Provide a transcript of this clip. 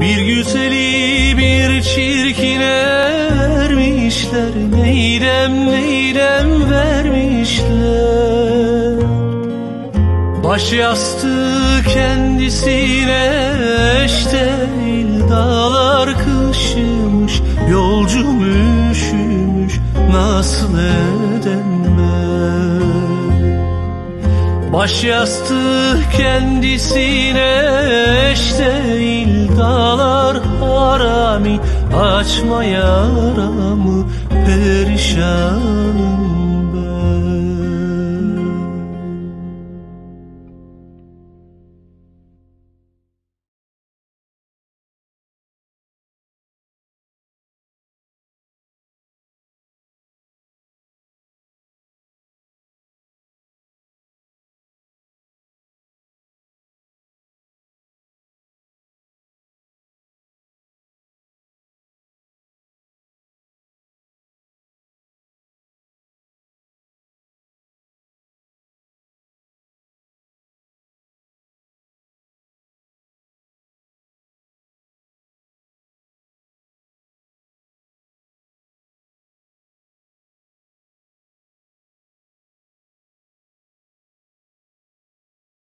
Bir güzeli bir çirkine vermişler Neylem neylem vermişler? Baş yastığı kendisine eş değil Dağlar kışımış Yolcum üşümüş Nasıl edemem Baş yastığı kendisine eş değil Dağlar harami Açma yaramı Perişanım